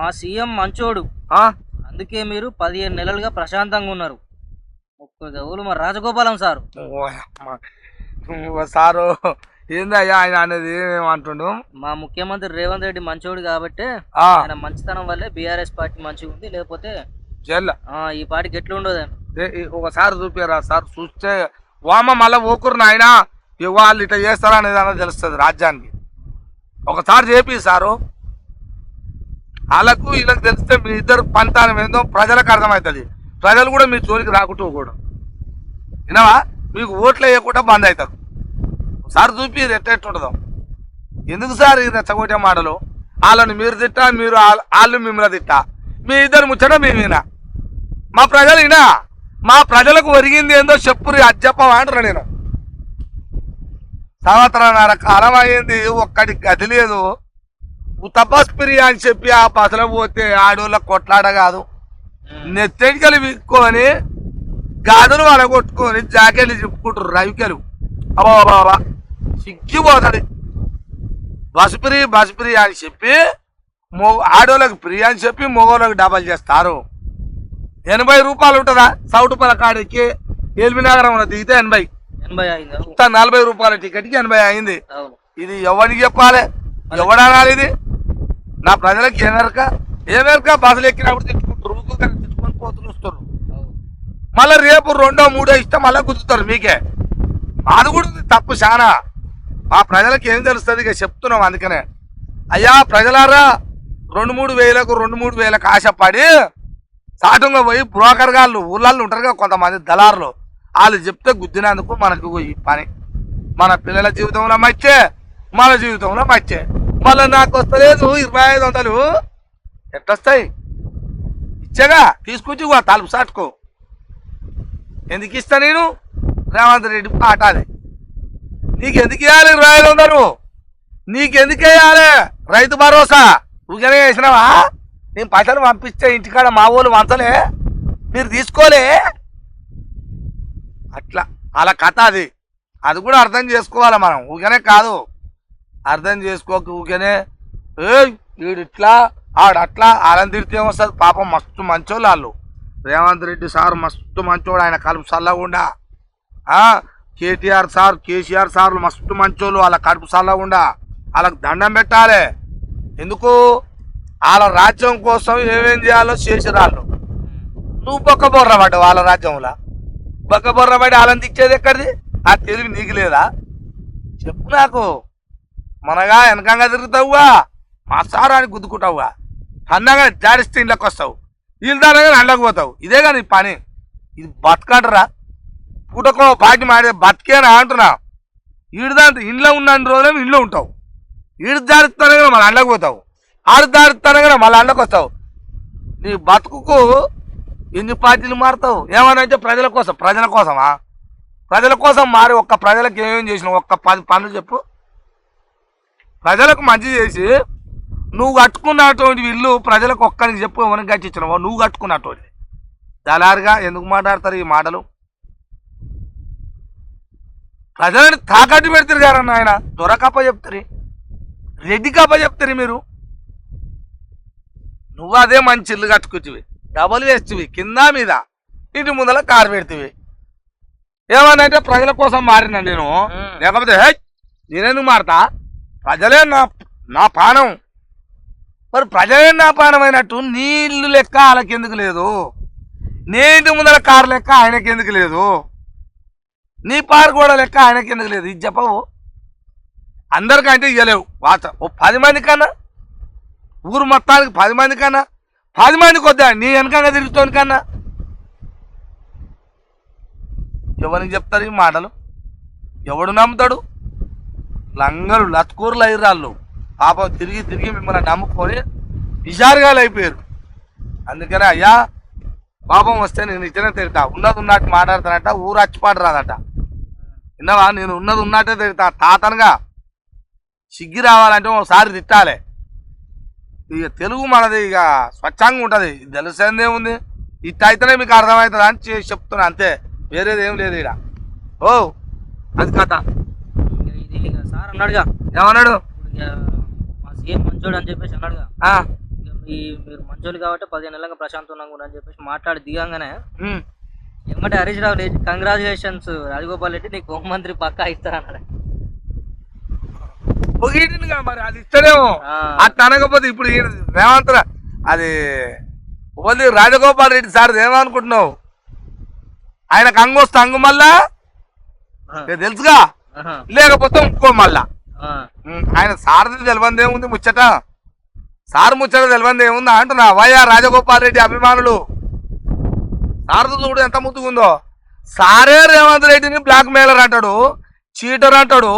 మా సీఎం మంచోడు? అందుకే మీరు పదిహేను నెలలుగా ప్రశాంతంగా ఉన్నారు. ముప్పై మా రాజగోపాలం సారు. సారు ఏందయ్యా ఆయన అనేది ఏమంటుండు మా ముఖ్యమంత్రి రేవంత్ రెడ్డి మంచోడు కాబట్టి ఆయన మంచితనం వల్లే బీఆర్ఎస్ పార్టీ మంచిగా ఉంది. లేకపోతే జల్ల. ఈ పార్టీకి ఎట్లా ఉండదు ఒకసారి చూపారా సార్ చూస్తే వామ మళ్ళీ ఓకురు నాయన వాళ్ళు ఇట్లా చేస్తారా అనేది తెలుస్తుంది రాజ్యానికి. ఒకసారి చేపి సారు. వాళ్ళకు వీళ్ళకి తెలిస్తే మీ ఇద్దరు పంతానం ఏందో ప్రజలకు అర్థమవుతుంది. ప్రజలు కూడా మీ జోలికి రాకుంటూ కూడా వినవా మీకు ఓట్లు వేయకుండా బంద్ అవుతారు సార్ చూపి ఎట్టెట్టుంటుందో ఎందుకు సార్ ఈ రెచ్చగొట్టే మాటలు? వాళ్ళని మీరు తిట్టా మీరు వాళ్ళు మిమ్మల్ని తిట్టా? మీ ఇద్దరు ముచ్చట మేమేనా మా ప్రజలు ఇనా మా ప్రజలకు ఒరిగింది ఏందో చెప్పురి అజ్జప్ప అంటున్నా నేను. సంవత్సరం కాలం అయింది ఒక్కడి గది లేదు. తపస్పిరి అని చెప్పి ఆ బసలో పోతే ఆడోళ్ళ కొట్లాడ కాదు. నెత్తెడికలు విక్కొని గాజులు వడగొట్టుకొని జాకెట్లు చెప్పుకుంటారు రవికలు. అబ్బా బాబా సిగ్గిపోతుంది బసుప్రి బసుప్రి అని చెప్పి మో ఆడోళ్ళకి ఫ్రీ అని చెప్పి మగోళ్ళకి డబల్ చేస్తారు. ఎనభై రూపాయలు ఉంటుందా? సౌటు కాడికి ఎల్బీ నగరంలో దిగితే ఎనభై. నలభై రూపాయల టికెట్కి ఎనభై అయింది. ఇది ఎవరికి చెప్పాలి? ఎవడనాలి ఇది? నా ప్రజలకి ఏ ఏమెరక బస్సులు ఎక్కినప్పుడు తిట్టుకుంటారు ఊరుకోగానే తిట్టుకొని పోతులు వస్తారు. మళ్ళీ రేపు రెండో మూడో ఇష్టం మళ్ళీ గుర్తుతారు మీకే. అది కూడా తప్పు చాలా మా ప్రజలకు ఏం తెలుస్తుంది ఇక చెప్తున్నాం అందుకనే. అయ్యా ప్రజలారా రెండు మూడు వేలకు రెండు మూడు వేలకు ఆశపడి సాటంగా పోయి బ్రోకర్ గాళ్ళు ఊళ్ళల్లో ఉంటారు కదా కొంతమంది దళారులు. వాళ్ళు చెప్తే గుద్దినందుకు మనకు ఈ పని. మన పిల్లల జీవితంలో మచ్చే మన జీవితంలో మచ్చే. మళ్ళీ నాకు వస్తలేదు ఇరవై ఐదు వందలు. ఎట్టొస్తాయి ఇచ్చేగా తీసుకొచ్చి తలుపు సాటుకో ఎందుకు ఇస్తా నేను? రేవంత్ రెడ్డి పాటాలి నీకెందుకు నీకు ఎందుకు ఇవ్వాలి ఇరవై ఐదు వందలు? నీకెందుకు వేయాలి రైతు భరోసా. ఊరికనే వేసినావా? నేను పైసలు పంపిస్తే ఇంటికాడ మా వాళ్ళు వంచలే. మీరు తీసుకోలే. అట్లా. అలా కథ అది. అది కూడా అర్థం చేసుకోవాలి మనం. ఊరికనే కాదు. అర్థం చేసుకోక ఊకేనే. ఏ వీడు ఇట్లా ఆడట్లా వాళ్ళని తిడితే వస్తుంది. పాపం మస్తు మంచోళ్ళు వాళ్ళు రేవంత్ రెడ్డి సార్ మస్తు మంచోడు ఆయన కలుపు చల్లగుండా కేటీఆర్ సార్ కేసీఆర్ సార్లు మస్తు మంచోళ్ళు వాళ్ళ కడుపు చల్లగుండా వాళ్ళకి దండం పెట్టాలి. ఎందుకు? వాళ్ళ రాజ్యం కోసం ఏమేం చేయాలో చేసిరాళ్ళు నువ్వు బొక్క బొర్ర వాళ్ళ రాజ్యంలో. బొక్క బొర్ర పడి వాళ్ళని ఎక్కడిది? ఆ తెలివి నీకు లేదా? చెప్పు నాకు. మనగా వెనకంగా తిరుగుతావుగా? మా సారాన్ని గుద్దుకుంటావుగా? అన్నగా జాడిస్తే ఇంట్లోకి వస్తావు. వీళ్ళు దానగా అండకు పోతావు. ఇదే కానీ పని. ఇది బతకడరా? పూటకో పాటి మాడే బతికేనా అంటున్నా. ఈడదాంతో దాంట్లో ఇంట్లో ఉన్న రోజులేమో ఇంట్లో ఉంటావు. ఈడు దారిస్తానే కదా మళ్ళీ అండకు పోతావు. ఆడు దారిస్తానే కదా మళ్ళీ అండకు వస్తావు. నీ బతుకుకు ఎన్ని పార్టీలు మారుతావు? ఏమన్నా అంటే ప్రజల కోసం ప్రజల కోసమా? ప్రజల కోసం మారి ఒక్క ప్రజలకు ఏమేమి చేసినావు? ఒక్క పది పనులు చెప్పు. ప్రజలకు మంచి చేసి నువ్వు కట్టుకున్నటువంటి ఇల్లు ప్రజలకు ఒక్కరికి చెప్పు ఎవరికి కట్టించినావో నువ్వు కట్టుకున్నటువంటి. దళారుగా ఎందుకు మాట్లాడతారు ఈ మాటలు? ప్రజలని తాకట్టు పెడతారు గారు ఆయన దొరకప్ప చెప్తారు రెడ్డి కప్ప చెప్తారు మీరు. నువ్వు అదే మంచి ఇల్లు కట్టుకొచ్చివి డబల్ వేస్తువి కింద మీద ఇంటి ముందర కారు పెడుతుంది ఏమనంటే ప్రజల కోసం మారినా నేను. లేకపోతే "హే, నేనెందుకు మారతా? ప్రజలే నా నా పానం మరి ప్రజలే నా పానమైనట్టు అయినట్టు లెక్క వాళ్ళకెందుకు లేదు? నీ ఇంటి ముందర కారు లెక్క ఆయనకెందుకు లేదు? నీ పారు కూడా లెక్క ఆయనకెందుకు లేదు? ఇది చెప్పవు. అందరికంటే ఇవ్వలేవు వాత ఓ పది మంది కన్నా? ఊరు మొత్తానికి పది మంది కన్నా? పది మందికి వద్దా? నీ వెనకంగా తిరుగుతోని కన్నా? ఎవరికి చెప్తారు ఈ మాటలు? ఎవడు నమ్ముతాడు? లంగలు లత్కూరులు అయ్యారు పాపం తిరిగి తిరిగి మిమ్మల్ని నమ్ముకొని విషారుగాలు అయిపోయారు అందుకనే అయ్యా పాపం వస్తే నేను ఇచ్చిన తిడతా. ఉన్నది ఉన్నట్టు మాట్లాడతానట ఊరు అచ్చిపాటు రాదట. విన్నావా? నేను ఉన్నది ఉన్నట్టే తిడతా. తాతనుగా సిగ్గి రావాలంటే ఒకసారి తిట్టాలి. ఇక తెలుగు మనది ఇక స్వచ్ఛంగా ఉంటుంది. తెలిసేదే ఉంది ఇట్ అయితేనే మీకు అర్థమవుతుంది అని చేసి చెప్తున్నా. అంతే. వేరేది ఏం లేదు ఇక ఓ అది కథ. సార్ అన్నాడుగా ఏమన్నాడు? మా సీఎం మంచోడు అని చెప్పేసి అన్నాడుగా ఈ మీరు మంచోళ్ళు కాబట్టి పదిహేను నెలలుగా ప్రశాంతంగా ఉన్నా అని చెప్పేసి మాట్లాడి దిగంగానే. ఏమంటే హరీష్ రావు లేచి కంగ్రాచులేషన్స్ రాజగోపాల్ రెడ్డి నీకు హోంమంత్రి పక్కా ఇస్తారన్నాడు పొగిడిందిగా మరి అది ఇస్తాడేమో. అది అనకపోతే ఇప్పుడు రేవంత్ అది ఓన్లీ రాజగోపాల్ రెడ్డి సార్ ఏమనుకుంటున్నావు? ఆయనకు అంగు వస్తే అంగు మళ్ళా తెలుసుగా? లేకపోతే ఇంకో మళ్ళా ఆయన సార్ది తెలియంది ఏముంది ముచ్చట? సార్ ముచ్చట తెలియంది ఏముంది అంటున్నా వైఆర్ రాజగోపాల్ రెడ్డి అభిమానులు. సారథి చూడు ఎంత ముద్దుగుందో. సారే రేవంత్ రెడ్డిని బ్లాక్ మెయిలర్ అంటాడు చీటర్ అంటాడు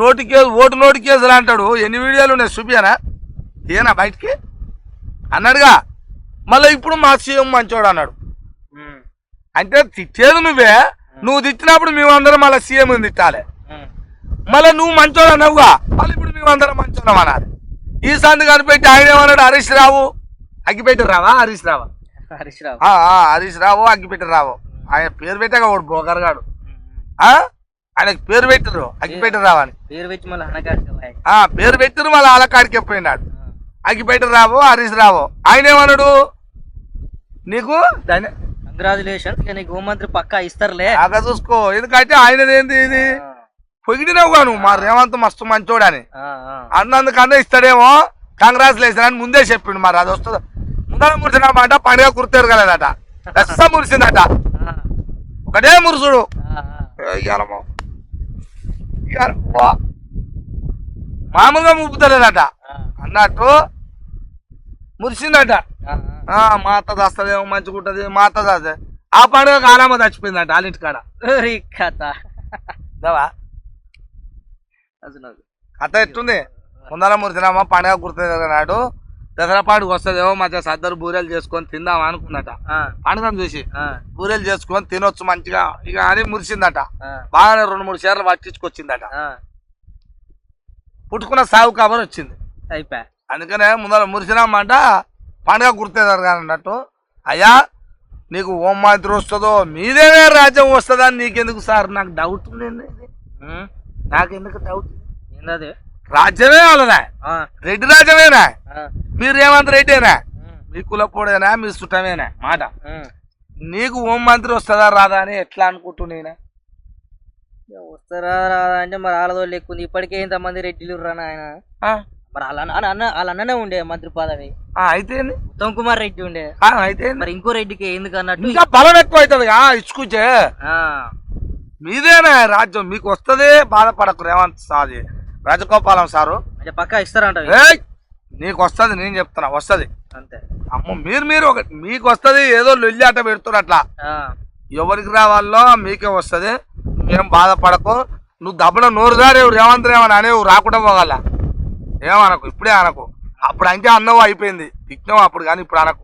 నోటి కేసు ఓటు నోటి కేసులు అంటాడు. ఎన్ని వీడియోలు ఉన్నాయి చూపియానా ఏనా బయటికి? అన్నాడుగా మళ్ళీ ఇప్పుడు మా సీఎం మంచోడు అన్నాడు. అంటే తిట్టేది నువ్వే నువ్వు తిట్టినప్పుడు మేమందరం మళ్ళీ సీఎం తిట్టాలి. మళ్ళీ నువ్వు మంచోడు అన్నావుగా? మళ్ళీ ఇప్పుడు మేమందరం మంచోళ్ళం అనాలి ఈ సంది కనిపెట్టి ఆయన ఏమన్నాడు? హరీష్ రావు. అగ్గిపెట్టి రావా? హరీష్ రావా? హరీష్ రావు. ఆ, ఆ, హరీష్ రావు అగ్గిపెట్టి రావు. ఆయన పేరు పెట్టాక వాడు బ్రోకర్ గాడు? ఆయనకి పేరు పెట్టరు అగ్గిపెట్టి రావని పేరు పెట్టి మళ్ళీ పేరు పెట్టరు మళ్ళీ ఆలకాడికి ఎప్పుడైనాడు అగ్గిపెట్టి రావు హరీష్ రావు. ఆయన ఏమన్నాడు? నీకు ఇక నీకు హోంమంత్రి పక్కా ఇస్తారులే. బాగా చూసుకో. ఎందుకంటే ఆయనది ఏంది ఇది? పొగిడినావుగా నువ్వు మా రేవంత్ మస్తు మంచోడని. అన్నందుకన్నా ఇస్తాడేమో కాంగ్రాచులేషన్ అని ముందే చెప్పిండు మరి అది వస్తుంది. ముందర మురిసినమాట పండుగ కుర్తారు దస్స మురిసిందట. ఒకటే మురుసుడు. మామూలుగా ముప్పుతలేదట అన్నట్టు మురిసిందట. మా అత్త దాస్తదేమో మంచిగుంటది మా అత్త దాస్తే. ఆ పండుగ కాలమ్మ చచ్చిపోయిందట వాళ్ళ కాడ ఓరి కథ. కథ ఎట్టుంది ముందర మురిసినామా పండుగ గుర్తుంది నాడు దసరా పండుగ వస్తుందేమో మధ్య సద్దరు బూరెలు చేసుకొని తిందాం అనుకుందట. పండుగను చూసి ఆ, బూరెలు చేసుకొని తినొచ్చు మంచిగా ఇక అని మురిసిందట. బాగానే రెండు మూడు సార్లు పట్టించుకొచ్చిందట. పుట్టుకున్న సాగు కబర్ వచ్చింది. అయిపోయా అందుకనే ముందర మురిసినామంట పండుగ గుర్తేదారు అన్నట్టు అయ్యా నీకు ఓం మంత్రి వస్తుందో మీదేనే రాజ్యం వస్తుందా అని నీకెందుకు సార్? నాకు డౌట్ ఉమ్, నాకెందుకు డౌట్ ఏందది? రాజ్యమే వాళ్ళదా. ఆ, రెడ్డి రాజ్యమేనా? మీరు రేవంత్ రెడ్డేనా? మీ కులపోడేనా? మీ చుట్టమేనా మాట. నీకు హోం మంత్రి వస్తుందా రాదా అని ఎట్లా అనుకుంటున్నా వస్తారా రాదా అంటే మరి వాళ్ళతో లెక్కుంది ఇప్పటికే ఇంతమంది రెడ్డిలు రాను ఆయన మరి వాళ్ళ అన్న వాళ్ళ అన్ననే ఉండే మంత్రి పదవి. అయితే? ఉత్తమ్ కుమార్ రెడ్డి ఉండే. అయితే? మరి ఇంకో రెడ్డికి ఎందుకు అన్నట్టు ఇంకా బలం ఎక్కువ అవుతుంది ఇచ్చుకుంటే. ఆ, మీదేనా రాజ్యం? మీకు వస్తదే బాధపడకు రేవంత్ సాది రాజగోపాలం సారు. అంటే పక్కా ఇస్తారంట నీకు వస్తుంది నేను చెప్తున్నా వస్తుంది. అంతే. అమ్మ మీరు మీరు ఒక మీకు వస్తుంది ఏదో లొల్లి అట్ట పెడుతున్నారు అట్లా. ఎవరికి రావాలో మీకే వస్తుంది. నువ్వేం బాధపడకు. నువ్వు దబ్బన నోరు దారి రేవంత్ రేవని అనేవు రాకుండా పోగల. ఏమనకు? ఇప్పుడే అనకు. అప్పుడు అంటే అన్నవు అయిపోయింది. తిట్టినావు అప్పుడు కానీ ఇప్పుడు అనకు.